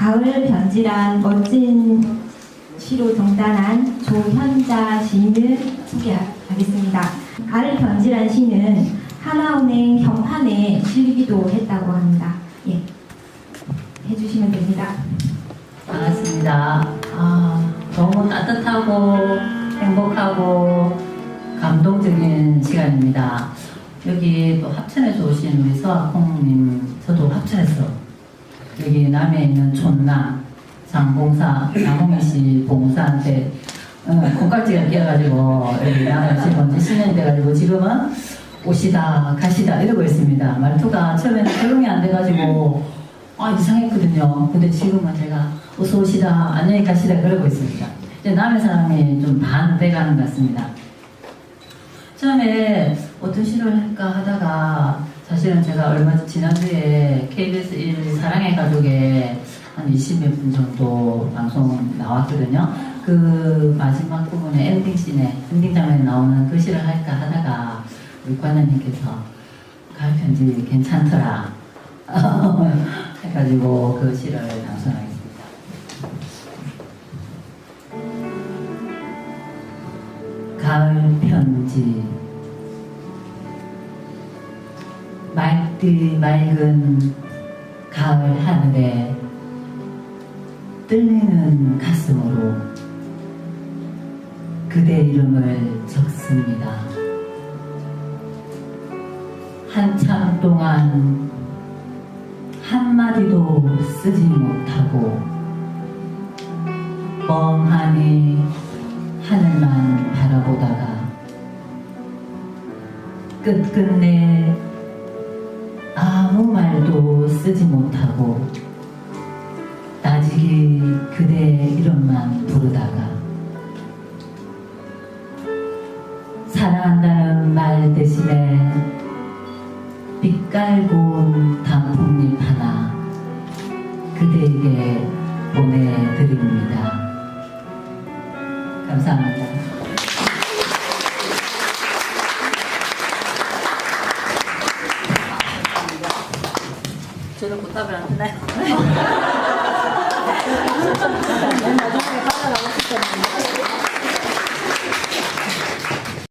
가을 변질한 멋진 시로 등단한 조현자 시인을 소개하겠습니다. 가을 변질한 시는 하나은행 경판에 실리기도 했다고 합니다. 예, 해주시면 됩니다. 반갑습니다. 아, 너무 따뜻하고 행복하고 감동적인 시간입니다. 여기 또 합천에서 오신 우리 서학홍님, 저도 합천에서 여기 남해에 있는 촌남 장봉사 양홍희 씨 봉사한테 어, 콩깍지가 끼어가지고 여기 남해시 먼저 10년이 돼가지고 지금은 오시다 가시다 이러고 있습니다. 말투가 처음에는 적응이 안 돼가지고 아 이상했거든요. 근데 지금은 제가 어서 오시다 안녕히 가시다 그러고 있습니다. 이제 남의 사람이 좀 반 돼가는 것 같습니다. 처음에 어떤 시를 할까 하다가 사실은 제가 얼마 전 지난주에 KBS 1 사랑의 가족에 한 20몇 분 정도 방송 나왔거든요. 그 마지막 부분에 엔딩 씬에 엔딩 장면에 나오는 그 시를 할까 하다가 우리 관장님께서 가을 편지 괜찮더라 해가지고 그 시를 방송하겠습니다. 가을 편지 맑디 맑은 가을 하늘에 떨리는 가슴으로 그대 이름을 적습니다. 한참 동안 한마디도 쓰지 못하고 멍하니 하늘만 바라보다가 끝끝내 아무 말도 쓰지 못하고 나직이 그대 이름만 부르다가 사랑한다는 말 대신에 빛깔 고운 단풍잎 하나 그대에게 보내드립니다. 감사합니다. 저는 꽃답을 안 듣나요? 나중에 받아가고 싶었는데